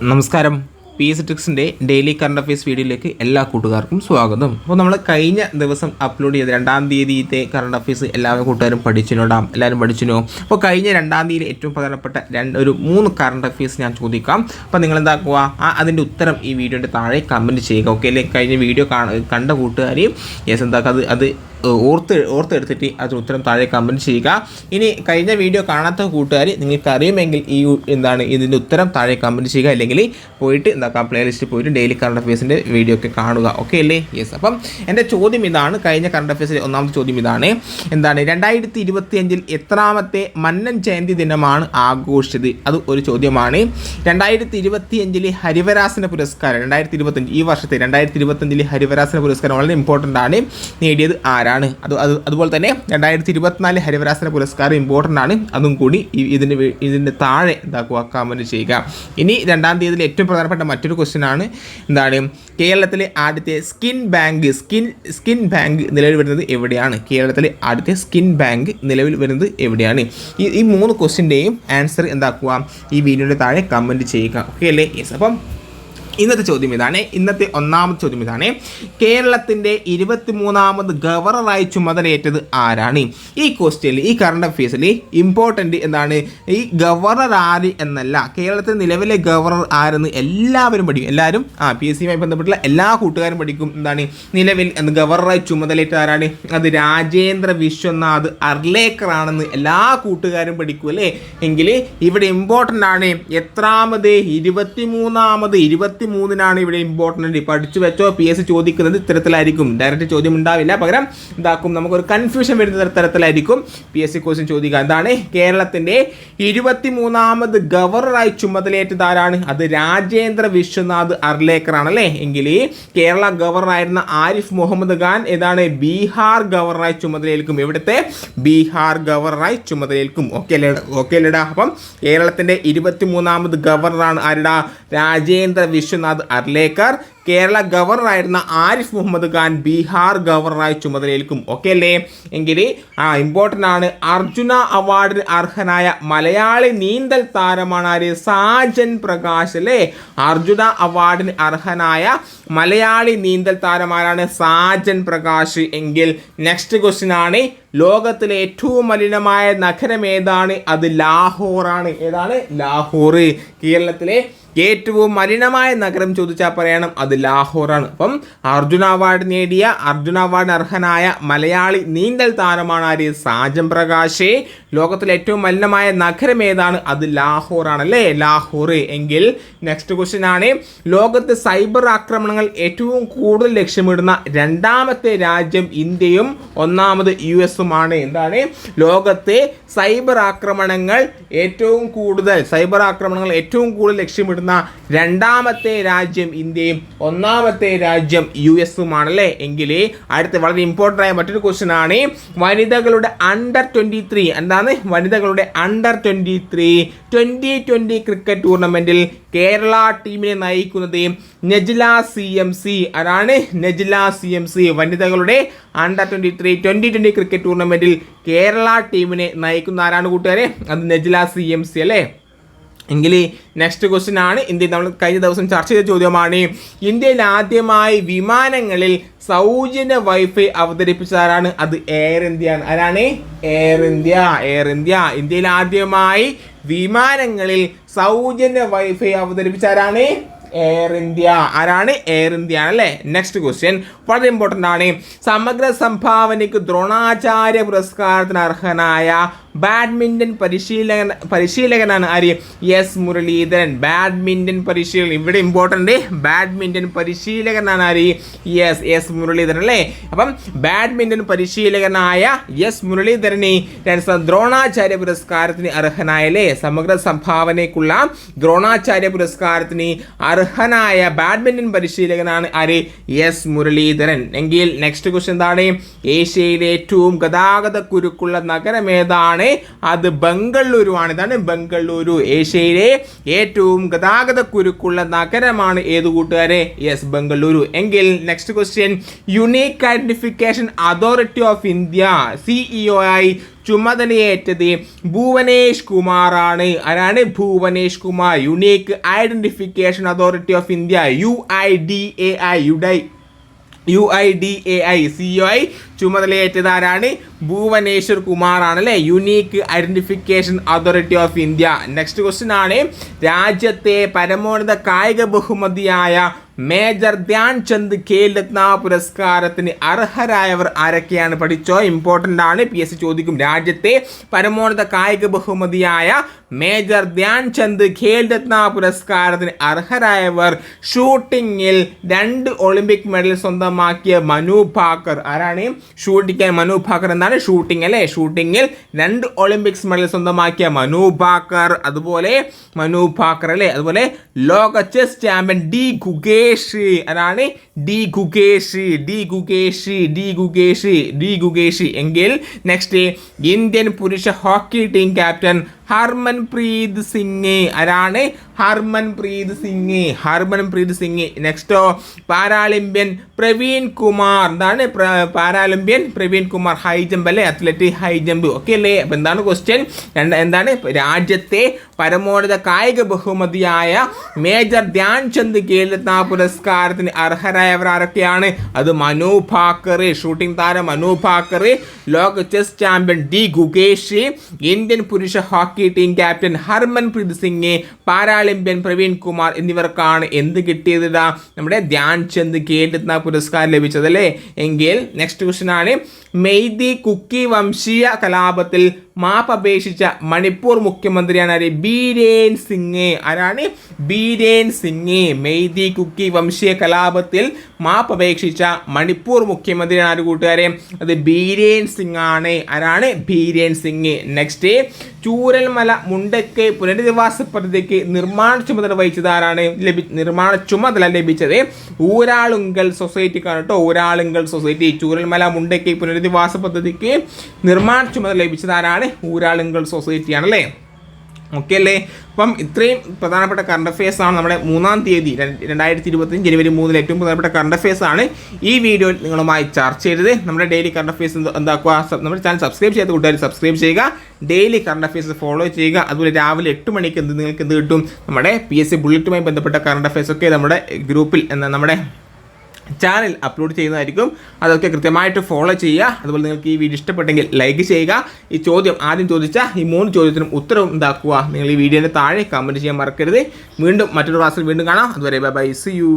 നമസ്കാരം. P S ട്രിക്സിന്റെ daily current affairs വീഡിയോയിലേക്ക് എല്ലാ കൂട്ടുകാർക്കും സ്വാഗതം. അപ്പോൾ നമ്മൾ കഴിഞ്ഞ ദിവസം അപ്ലോഡ് ചെയ്ത രണ്ടാം തീയതിയിലത്തെ കറണ്ട് അഫയേഴ്സ് എല്ലാ കൂട്ടുകാരും പഠിച്ചിനോടാം എല്ലാവരും പഠിച്ചിനോ അപ്പോൾ കഴിഞ്ഞ രണ്ടാം തീയതി ഏറ്റവും പ്രധാനപ്പെട്ട രണ്ട് ഒരു മൂന്ന് കറണ്ട് അഫയേഴ്സ് ഞാൻ ചോദിക്കാം. അപ്പോൾ നിങ്ങൾ എന്താക്കുക ആ അതിന്റെ ഉത്തരം ഈ വീഡിയോയുടെ താഴെ കമന്റ് ചെയ്യുക. ഓക്കെ അല്ലെങ്കിൽ കഴിഞ്ഞ വീഡിയോ കണ്ട കൂട്ടുകാരെയും യെസ് എന്താക്കുക അത് അത് ഓർത്ത് ഓർത്തെടുത്തിട്ട് അതിന് ഉത്തരം താഴെ കമന്റ് ചെയ്യുക. ഇനി കഴിഞ്ഞ വീഡിയോ കാണാത്ത കൂട്ടുകാർ നിങ്ങൾക്ക് അറിയുമെങ്കിൽ ഈ എന്താണ് ഇതിന്റെ ഉത്തരം താഴെ കമന്റ് ചെയ്യുക. അല്ലെങ്കിൽ പോയിട്ട് എന്താക്കാം പ്ലേലിസ്റ്റിൽ പോയിട്ട് ഡെയിലി കറണ്ട് അഫയേഴ്സിന്റെ വീഡിയോ ഒക്കെ കാണുക. ഓക്കെ അല്ലേ? യെസ് അപ്പം എന്റെ ചോദ്യം ഇതാണ്. കഴിഞ്ഞ കറണ്ട് അഫയേഴ്സിലെ ഒന്നാമത്തെ ചോദ്യം ഇതാണ്. എന്താണ് രണ്ടായിരത്തി ഇരുപത്തി അഞ്ചിൽ എത്രാമത്തെ മന്നൻ ജയന്തി ദിനമാണ് ആഘോഷിച്ചത്? അത് ഒരു ചോദ്യമാണ്. രണ്ടായിരത്തി ഇരുപത്തി അഞ്ചിലെ ഹരിവരാസന പുരസ്കാരം രണ്ടായിരത്തി ഇരുപത്തഞ്ച് ഈ വർഷത്തെ രണ്ടായിരത്തി ഇരുപത്തഞ്ചിലെ ഹരിവരാസന പുരസ്കാരം വളരെ ഇമ്പോർട്ടന്റ് ആണ്. നേടിയത് ആരാണ്? അത് അത് അതുപോലെ തന്നെ രണ്ടായിരത്തി ഇരുപത്തിനാല് ഹരിവരാസന പുരസ്കാരം ഇമ്പോർട്ടന്റ് ആണ്. അതും കൂടി ഇതിന് ഇതിന്റെ താഴെ എന്താക്കുക കമന്റ് ചെയ്യുക. ഇനി രണ്ടാം തീയതിയിൽ ഏറ്റവും പ്രധാനപ്പെട്ട മറ്റൊരു ക്വസ്റ്റ്യൻ ആണ്. എന്താണ്? കേരളത്തിലെ ആദ്യത്തെ skin bank skin skin bank നിലവിൽ വരുന്നത് എവിടെയാണ്? കേരളത്തിലെ ആദ്യത്തെ സ്കിൻ ബാങ്ക് നിലവിൽ വരുന്നത് എവിടെയാണ്? ഈ ഈ മൂന്ന് ക്വസ്റ്റിന്റെയും ആൻസർ എന്താക്കുക? ഈ വീഡിയോയുടെ താഴെ കമന്റ് ചെയ്യുക. ഓക്കെ അല്ലേ? യെസ് അപ്പം ഇന്നത്തെ ചോദ്യം ഇതാണ്. ഇന്നത്തെ ഒന്നാമത്തെ ചോദ്യം ഇതാണ്. കേരളത്തിന്റെ ഇരുപത്തിമൂന്നാമത് ഗവർണറായി ചുമതലയേറ്റത് ആരാണ്? ഈ ക്വസ്റ്റ്യനിൽ ഈ കറണ്ട് അഫയേഴ്സിൽ ഇമ്പോർട്ടന്റ് എന്താണ്? ഈ ഗവർണർ ആര് എന്നല്ല. കേരളത്തിൽ നിലവിലെ ഗവർണർ ആരെന്ന് എല്ലാവരും പഠിക്കും. എല്ലാവരും ആ പി എസ് സിയുമായി ബന്ധപ്പെട്ടുള്ള എല്ലാ കൂട്ടുകാരും പഠിക്കും. എന്താണ്? നിലവിൽ ഗവർണറായി ചുമതലയേറ്റ ആരാണ്? അത് രാജേന്ദ്ര വിശ്വനാഥ് അർലേക്കർ ആണെന്ന് എല്ലാ കൂട്ടുകാരും പഠിക്കും അല്ലേ? എങ്കിൽ ഇവിടെ ഇമ്പോർട്ടന്റ് ആണ്. എത്രാമത്? ഇരുപത്തിമൂന്നാമത് ഇരുപത്തി മൂന്നിനാണ് ഇവിടെ ഇമ്പോർട്ടന്റ് പഠിച്ചു വെച്ചോ പി എസ് ചോദിക്കുന്നത് ഇത്തരത്തിലായിരിക്കും. ഡയറക്റ്റ് ചോദ്യം ഉണ്ടാവില്ല. പകരം ഇതാക്കും നമുക്കൊരു കൺഫ്യൂഷൻ വരുന്ന തരത്തിലായിരിക്കും പി എസ് സി ക്വസ്റ്റ്യൻ ചോദിക്കുക. എന്താണ് കേരളത്തിന്റെ ഇരുപത്തി മൂന്നാമത് ഗവർണറായി ചുമതലയേറ്റത് ആരാണ് അത് രാജേന്ദ്ര വിശ്വനാഥ് അർലേക്കർ ആണല്ലേ എങ്കിൽ കേരള ഗവർണറായിരുന്ന ആരിഫ് മുഹമ്മദ് ഖാൻ ഏതാണ്? ബീഹാർ ഗവർണറായി ചുമതലയേൽക്കും. ഇവിടുത്തെ ബീഹാർ ഗവർണറായി ചുമതലയേൽക്കും. ഓക്കെ അല്ലേ? ഓക്കെ അല്ലേടാ. അപ്പം കേരളത്തിന്റെ ഇരുപത്തി മൂന്നാമത് ഗവർണറാണ് ആരുടെ? രാജേന്ദ്ര വിശ്വനാഥ് അർലേക്കർ കേരള ഗവർണറായിരുന്ന ആരിഫ് മുഹമ്മദ് ഖാൻ ബീഹാർ ഗവർണറായി ചുമതലയേൽക്കും. ഓക്കെ അല്ലേ? എങ്കിൽ ആ ഇമ്പോർട്ടന്റ് ആണ്. അർജുന അവാർഡിന് അർഹനായ മലയാളി നീന്തൽ താരമാണ് ആര്? സാജൻ പ്രകാശ് അല്ലേ? അർജുന അവാർഡിന് അർഹനായ മലയാളി നീന്തൽ താരമാരാണ് സാജൻ പ്രകാശ്. എങ്കിൽ നെക്സ്റ്റ് ക്വസ്റ്റ്യൻ ആണ്. ലോകത്തിലെ ഏറ്റവും മലിനമായ നഗരം ഏതാണ്? അത് ലാഹോറാണ്. ഏതാണ്? ലാഹോർ കേരളത്തിലെ ഏറ്റവും മലിനമായ നഗരം ചോദിച്ചാൽ പറയണം. അത് ലാഹോറാണ്. അപ്പം അർജുന അവാർഡ് നേടിയ അർജുന അവാർഡ് അർഹനായ മലയാളി നീന്തൽ താരമാണ് ആര്? സാജം പ്രകാശെ. ലോകത്തിലെ ഏറ്റവും മലിനമായ നഗരം ഏതാണ്? അത് ലാഹോറാണ് അല്ലേ? ലാഹോർ എങ്കിൽ നെക്സ്റ്റ് ക്വസ്റ്റ്യൻ ആണ്. ലോകത്ത് സൈബർ ആക്രമണങ്ങൾ ഏറ്റവും കൂടുതൽ ലക്ഷ്യമിടുന്ന രണ്ടാമത്തെ രാജ്യം ഇന്ത്യയും ഒന്നാമത് യു എസുമാണ് എന്താണ്? ലോകത്തെ സൈബർ ആക്രമണങ്ങൾ ഏറ്റവും കൂടുതൽ സൈബർ ആക്രമണങ്ങൾ ഏറ്റവും കൂടുതൽ ലക്ഷ്യമിടുന്ന രണ്ടാമത്തെ രാജ്യം ഇന്ത്യയും ഒന്നാമത്തെ രാജ്യം യു എസുമാണല്ലേ എങ്കിൽ അടുത്ത വളരെ ഇമ്പോർട്ടന്റ് ആയ മറ്റൊരു ക്വസ്റ്റ്യൻ ആണ്. വനിതകളുടെ അണ്ടർ ട്വന്റി ത്രീ എന്താണ്? വനിതകളുടെ under twenty three twenty twenty cricket ടൂർണമെന്റിൽ കേരള ടീമിനെ നയിക്കുന്നത് നജ്ല സി എം സി ആരാണ്? നജ്ല സി എം സി വനിതകളുടെ under twenty three twenty twenty cricket ടൂർണമെന്റിൽ കേരള ടീമിനെ നയിക്കുന്ന ആരാണ് കൂട്ടുകാരെ? അത് നജ്ല സി എം സി അല്ലേ? എങ്കിൽ നെക്സ്റ്റ് ക്വസ്റ്റ്യൻ ആണ്. ഇന്ത്യയിൽ നമ്മൾ കഴിഞ്ഞ ദിവസം ചർച്ച ചെയ്ത ചോദ്യമാണ്. ഇന്ത്യയിൽ ആദ്യമായി വിമാനങ്ങളിൽ സൗജന്യ വൈഫൈ അവതരിപ്പിച്ചതാരാണ്? അത് എയർ ഇന്ത്യ ആണ്. ആരാണ്? എയർ ഇന്ത്യ എയർ ഇന്ത്യ ഇന്ത്യയിൽ ആദ്യമായി വിമാനങ്ങളിൽ സൗജന്യ വൈഫൈ അവതരിപ്പിച്ചതാരാണ്? എയർ ഇന്ത്യ ആരാണ്? എയർ ഇന്ത്യ ആണല്ലേ നെക്സ്റ്റ് ക്വസ്റ്റ്യൻ വളരെ ഇമ്പോർട്ടന്റ് ആണ്. സമഗ്ര സംഭാവനയ്ക്ക് ദ്രോണാചാര്യ പുരസ്കാരത്തിന് അർഹനായ ബാഡ്മിന്റൺ പരിശീലകൻ പരിശീലകനാണ് ആര്? എസ് മുരളീധരൻ. ബാഡ്മിന്റൺ പരിശീലകൻ. ഇവിടെ ഇമ്പോർട്ടന്റ് ബാഡ്മിന്റൺ പരിശീലകനാണ് ആര്? യെസ് എസ് മുരളീധരൻ അല്ലേ? അപ്പം ബാഡ്മിന്റൺ പരിശീലകനായ എസ് മുരളീധരനെ ദ്രോണാചാര്യ പുരസ്കാരത്തിന് അർഹനായല്ലേ സമഗ്ര സംഭാവനയ്ക്കുള്ള ദ്രോണാചാര്യ പുരസ്കാരത്തിന് അർഹനായ ബാഡ്മിന്റൺ പരിശീലകനാണ് ആര്? എസ് മുരളീധരൻ. എങ്കിൽ നെക്സ്റ്റ് ക്വസ്റ്റ്യൻ എന്താണ്? ഏഷ്യയിലെ ഏറ്റവും ഗതാഗത കുരുക്കുള്ള നഗരം ഏതാണ്? അത് ബംഗളൂരു ആണ് ഇതാണ് ബംഗളൂരു. ഏഷ്യയിലെ ഏറ്റവും ഗതാഗത കുരുക്കുള്ള നഗരമാണ് ഏത് കൂട്ടുകാരെ? യെസ് ബംഗളൂരു. എങ്കിൽ next question unique identification authority of India CEO ആയി ചുമതലയേറ്റത് ഭുവനേഷ് കുമാറാണ്. ആരാണ്? Bhuvanesh Kumar. Unique identification authority of India U I D A I യുഡൈ U I D A I C O I ചുമതലയേറ്റത് ആരാണ്? ഭുവനേശ്വർ കുമാർ ആണ് അല്ലേ unique identification authority of India next question ആണ്. രാജ്യത്തെ പരമോന്നത കായിക ബഹുമതിയായ മേജർ ധ്യാൻചന്ദ് ഖേൽ രത്ന പുരസ്കാരത്തിന് അർഹരായവർ ആരൊക്കെയാണ് പഠിച്ചോ? ഇമ്പോർട്ടന്റ് ആണ്. പി എസ് സി ചോദിക്കും. രാജ്യത്തെ പരമോന്നത കായിക ബഹുമതിയായ മേജർ ധ്യാൻചന്ദ് ഖേൽ രത്ന പുരസ്കാരത്തിന് അർഹരായവർ ഷൂട്ടിങ്ങിൽ രണ്ട് ഒളിമ്പിക് മെഡൽ സ്വന്തമാക്കിയ മനു ഭാക്കർ. ആരാണ്? ഷൂട്ടിക്കാൻ മനു ഭാക്കർ എന്നാണ് ഷൂട്ടിംഗ് അല്ലേ? ഷൂട്ടിങ്ങിൽ രണ്ട് ഒളിമ്പിക്സ് മെഡൽ സ്വന്തമാക്കിയ മനു ഭാക്കർ. അതുപോലെ മനു ഭാക്കർ അല്ലേ? അതുപോലെ ലോക ചെസ് ചാമ്പ്യൻ ഡി ഗുഗേഷ് അതാണ് D Gukesh D Gukesh D Gukesh D Gukesh എങ്കിൽ നെക്സ്റ്റ് ഇന്ത്യൻ പുരുഷ hockey team captain Harmanpreet Singh ആരാണ്? ഹർമൻ പ്രീത് സിംഗ്. ഹർമൻ പ്രീത് സിംഗ് നെക്സ്റ്റോ പാരാളിമ്പ്യൻ പ്രവീൺ കുമാർ. എന്താണ്? Paralympian Praveen Kumar. High jump അല്ലേ? അത്ലറ്റ് ഹൈ ജമ്പ് ഓക്കെ അല്ലേ? അപ്പം എന്താണ് ക്വസ്റ്റ്യൻ എന്താണ്? രാജ്യത്തെ പരമോന്നത കായിക ബഹുമതിയായ മേജർ ധ്യാൻചന്ദ് ഖേൽരത്ന പുരസ്കാരത്തിന് അർഹരായവർ ആരൊക്കെയാണ്? അത് മനു ഭാക്കർ ഷൂട്ടിംഗ് താരം മനു ഭാക്കർ ലോക chess champion D Gukesh Indian പുരുഷ hockey team captain Harmanpreet Singh Paralympian Praveen Kumar എന്നിവർക്കാണ് എന്ത് കിട്ടിയത് നമ്മുടെ ധ്യാൻ ചന്ദ് ഖേൽരത്ന പുരസ്കാരം ലഭിച്ചത് അല്ലേ എങ്കിൽ നെക്സ്റ്റ് ക്വസ്റ്റ്യൻ ആണ്. മെയ്തി കുക്കി വംശീയ കലാപത്തിൽ മാപ്പ് അപേക്ഷിച്ച മണിപ്പൂർ മുഖ്യമന്ത്രിയാണ് ആര്? ബീരേൻ സിംഗ്. ആരാണ്? ബീരേൻ സിംഗ്. മെയ്തി കുക്കി വംശീയ കലാപത്തിൽ മാപ്പ് അപേക്ഷിച്ച മണിപ്പൂർ മുഖ്യമന്ത്രിയാണ് ആര് കൂട്ടുകാരെ? അത് ബീരേൻ സിംഗ് ആണ്. ആരാണ്? ബീരേൻ സിംഗ്. നെക്സ്റ്റ് ചൂരൽമല മുണ്ടയ്ക്ക് പുനരധിവാസ പദ്ധതിക്ക് നിർമ്മാണ ചുമതല വഹിച്ചത് ആരാണ്? ലഭി നിർമ്മാണ ചുമതല ലഭിച്ചത് ഊരാളുങ്കൽ സൊസൈറ്റിക്കാണ് കേട്ടോ ഊരാളുങ്കൽ സൊസൈറ്റി ചൂരൽമല മുണ്ടയ്ക്ക് പുനരധിവാസ പദ്ധതിക്ക് നിർമ്മാണ ചുമതല ലഭിച്ചത് ആരാണ്? ഊരാളുങ്കൽ സൊസൈറ്റി ആണല്ലേ ഓക്കെ അല്ലേ? അപ്പം ഇത്രയും പ്രധാനപ്പെട്ട കറണ്ട് അഫയേഴ്സ് ആണ് നമ്മുടെ മൂന്നാം തീയതി രണ്ടായിരത്തി ഇരുപത്തി ജനുവരി മൂന്നിൽ ഏറ്റവും പ്രധാനപ്പെട്ട കറണ്ട് അഫയേഴ്സ് ആണ് ഈ വീഡിയോയിൽ നിങ്ങളുമായി ചർച്ച ചെയ്തത്. നമ്മുടെ ഡെയിലി കറണ്ട് അഫയേഴ്സ് എന്താക്കുക? നമ്മുടെ ചാനൽ സബ്സ്ക്രൈബ് ചെയ്ത കൂട്ടുകാർ സബ്സ്ക്രൈബ് ചെയ്യുക. ഡെയിലി കറണ്ട് അഫയേഴ്സ് ഫോളോ ചെയ്യുക. അതുപോലെ രാവിലെ എട്ട് മണിക്ക് എന്ത് നിങ്ങൾക്ക് എന്ത് കിട്ടും? നമ്മുടെ പി എസ് സി ബുള്ളറ്റുമായി ബന്ധപ്പെട്ട കറണ്ട് അഫയേഴ്സ് ഒക്കെ നമ്മുടെ ഗ്രൂപ്പിൽ നമ്മുടെ ചാനൽ അപ്ലോഡ് ചെയ്യുന്നതായിരിക്കും. അതൊക്കെ കൃത്യമായിട്ട് ഫോളോ ചെയ്യുക. അതുപോലെ നിങ്ങൾക്ക് ഈ വീഡിയോ ഇഷ്ടപ്പെട്ടെങ്കിൽ ലൈക്ക് ചെയ്യുക. ഈ ചോദ്യം ആദ്യം ചോദിച്ച ഈ മൂന്ന് ചോദ്യത്തിനും ഉത്തരവും ഇതാക്കുക നിങ്ങൾ ഈ വീഡിയോന്റെ താഴെ കമന്റ് ചെയ്യാൻ മറക്കരുത്. വീണ്ടും മറ്റൊരു ക്ലാസ്സിൽ വീണ്ടും കാണാം. അതുവരെ ബൈ ബൈ സി യു